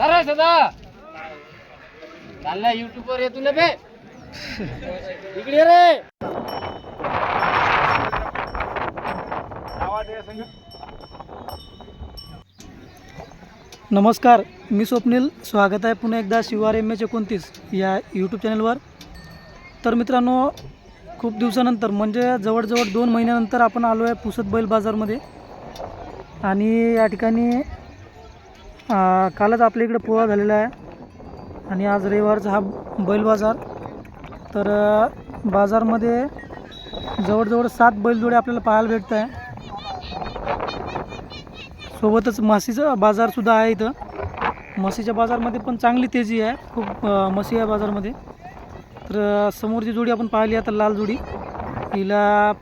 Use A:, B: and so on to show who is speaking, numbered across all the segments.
A: अरे सदा. चालला युट्यूब वर येतो ना बे. इकडे रे.
B: नमस्कार मी स्वप्नील. स्वागत आहे पुन्हा एकदा शिवार एम एच एकोणतीस या यूट्यूब चॅनलवर तर मित्रांनो खूप दिवसानंतर म्हणजे जवळजवळ दोन महिन्यानंतर आपण आलो आहे पुसद बैल बाजारमध्ये. आणि या ठिकाणी कालच आपल्या इकडे पोळा झालेला आहे. आणि आज रविवारचा हा बैल बाजार. तर बाजारमध्ये जवळजवळ सात बैलजोडे आपल्याला पाहायला भेटत आहे. सोबतच म्हशीचा बाजारसुद्धा आहे इथं. म्हशीच्या बाजारमध्ये पण चांगली तेजी आहे. खूप म्हशी आहे बाजारमध्ये. तर समोरची जोडी आपण पाहिली आता लाल जोडी. हिला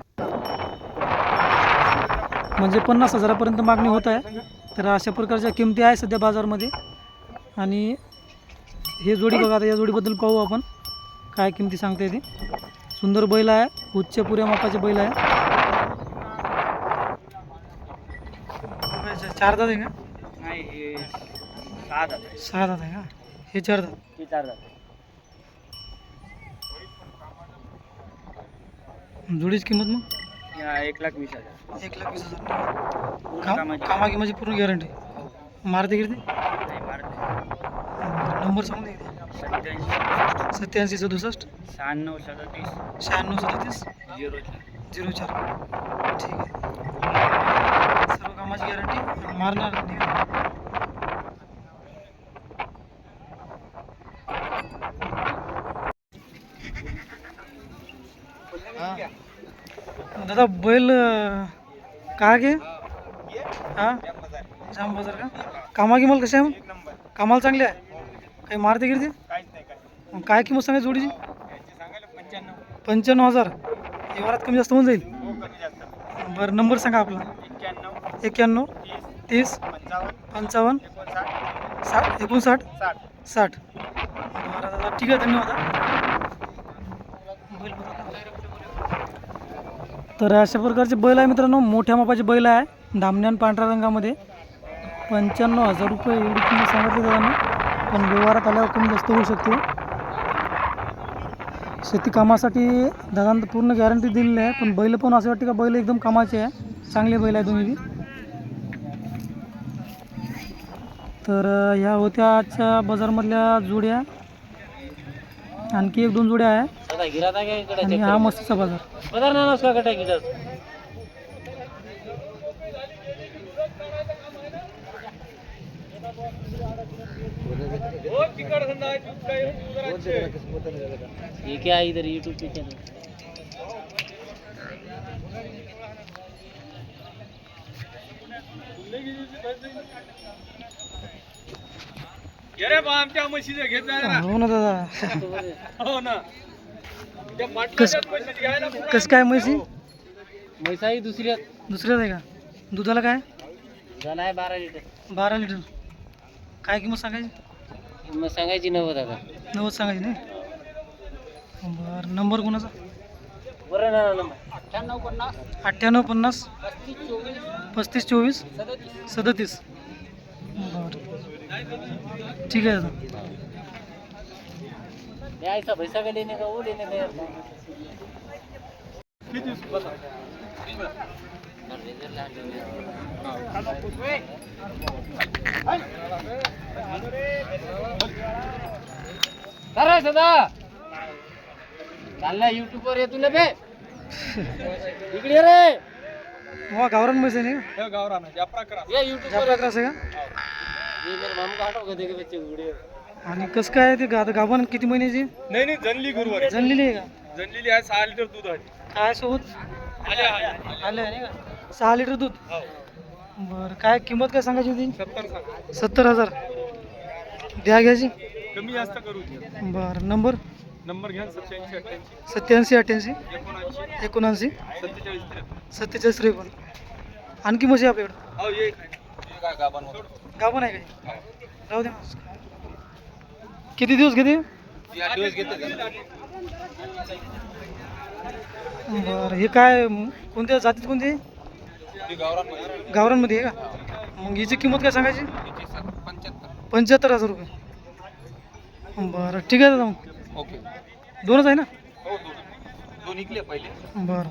B: म्हणजे पन्नास हजारापर्यंत मागणी होत आहे. तर अशा प्रकारच्या किमती आहे सध्या बाजारमध्ये. आणि हे जोडी बघा आता या जोडीबद्दल पाहू आपण. काय किमती सांगता येते सुंदर बैल आहे उच्च पुऱ्या मापाचे बैल आहे. चार दात आहे का?
A: नाही हे सहा
B: दात आहे. का? हे चार दात.
A: हे चार जात
B: जोडीची किंमत मग?
A: या एक लाख वीस हजार.
B: एक लाख वीस हजार.
A: पूर्ण
B: काम
A: कामाची.
B: माझी पूर्ण गॅरंटी? मारते गिरते
A: नाही मारत
B: नंबर सांगून दे
A: सत्याऐंशी
B: सत्याऐंशी सदुसष्ट?
A: शहाण्णव सदतीस.
B: शहाण्णव सदतीस?
A: झिरो चार.
B: झिरो चार. ठीक आहे. सर्व कामाची गॅरंटी? मारणार नाही. दादा बैल का काय घे हा? जाम बाजार का? कामा गिमाल कसे आहे मग? कामाला चांगले आहे? काही मारते गिरते? मग काय किंमत सांगायची जोडीची? पंच्याण्णव हजार. व्यवहारात कमी जास्त होऊन जाईल? बरं नंबर सांगा आपला. एक्क्याण्णव तीस पंचावन्न साठ एकोणसाठ साठ. बरं दादा ठीक आहे धन्यवाद हा. बैल बघा. तर अशा प्रकारचे बैल आहे मित्रांनो. मोठ्या मापाचे बैल आहे. धामण्यान पांढऱ्या रंगामध्ये. पंच्याण्णव हजार रुपये एवढी किंमत सांगितली त्यांना पण व्यवहारात आल्यावर कमी जास्त होऊ शकते. शेती कामासाठी दादांना पूर्ण गॅरंटी दिलेली आहे. पण बैल पण असं वाटते का बैल एकदम कामाचे आहे. चांगले बैल आहे दोन्ही तर ह्या होत्या आजच्या बाजारमधल्या जोड्या. आणखी एक दोन जोड्या आहे.
A: सदा गिरात आहे का इकडे
B: आणि हा मस्तीचा बाजार
A: पदार ना नसका कटा गिरात ये क्या है इधर यूट्यूब पे चैनल
B: हो ना दादा. कस कसं काय म्हैसी
A: म्हैसाही दुसरी
B: दुसऱ्याच आहे का? दुधाला काय?
A: झाला आहे बारा लिटर.
B: बारा लिटर. काय किंमत सांगायची?
A: मग सांगायची नव्वद आता
B: नव्वद सांगायची नाही? बरं नंबर कोणाचा?
A: बरं ना नंबर. अठ्ठ्याण्णव पन्नास.
B: अठ्ठ्याण्णव पन्नास.
A: पस्तीस चोवीस.
B: पस्तीस चोवीस.
A: सदतीस.
B: सदतीस. बरं. ठीक आहे दादा.
A: ऐसा भैसा का लेने का वो लेने का यार अरे सदा चालला युट्यूब वर येतो ना बे. इकडे रे.
B: हो गावरान आहे नाही
A: ये युट्यूब वर.
B: प्रकार आहे का?
A: ये मेरे मामू का हटो के बच्चे वीडियो
B: आणि कसं काय ते गा गाभण किती महिन्याची?
C: नाही नाही जनली गुरुवारी.
B: जनलेली आहे का?
C: जनलेली आहे सहा लिटर दूध आहे.
B: काय सोबत?
C: आले आहे
B: आले. आहे नाही का? सहा लिटर दूध? बरं काय किंमत काय सांगायची होती?
C: सत्तर सांगा.
B: सत्तर हजार. द्या घ्यायची
C: कमी जास्त करू
B: बरं नंबर?
C: नंबर घ्या सत्याऐंशी अठ्ठ्याऐंशी.
B: सत्याऐंशी अठ्ठ्याऐंशी.
C: एकोणऐंशी.
B: एकोणऐंशी.
C: सत्तेचाळीस त्रेपन्न.
B: सत्तेचाळीस त्रेपन्न. आणखी आहे आपल्याकडं?
C: हो ये. गाभण
B: गाभण आहे काय? राहू दे. किती दिवस घेते? बरं हे काय कोणत्या जातीत कोणती? गावरांमध्ये आहे का? मग हिची किंमत काय सांगायची?
C: पंच्याहत्तर
B: हजार रुपये. बरं ठीक आहे दादा मग.
C: ओके.
B: दोनच आहे ना?
C: हो
B: बरं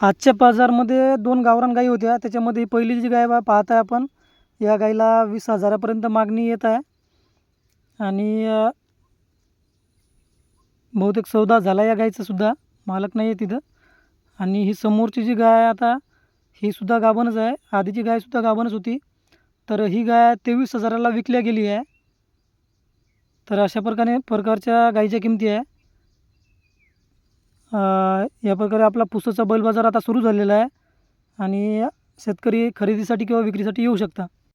B: आजच्या बाजारमध्ये दोन गावरान गाई होत्या. त्याच्यामध्ये पहिली जी गाय बा पाहत आहे आपण या गाईला वीस हजारापर्यंत मागणी येत आहे. आणि बहुतेक सौदा झाला या गायचंसुद्धा मालक नाही आहे तिथं. आणि ही समोरची जी गाय आता ही सुद्धा गाभणच आहे. आधीची गायसुद्धा गाभणच होती. तर ही गाय तेवीस हजाराला विकल्या गेली आहे. तर अशा प्रकारे प्रकारच्या गाईच्या किमती आहे. या प्रकारे आपला पुसाचा बैल बाजार आता सुरू झालेला आहे. आणि शेतकरी खरेदीसाठी किंवा विक्रीसाठी येऊ शकता.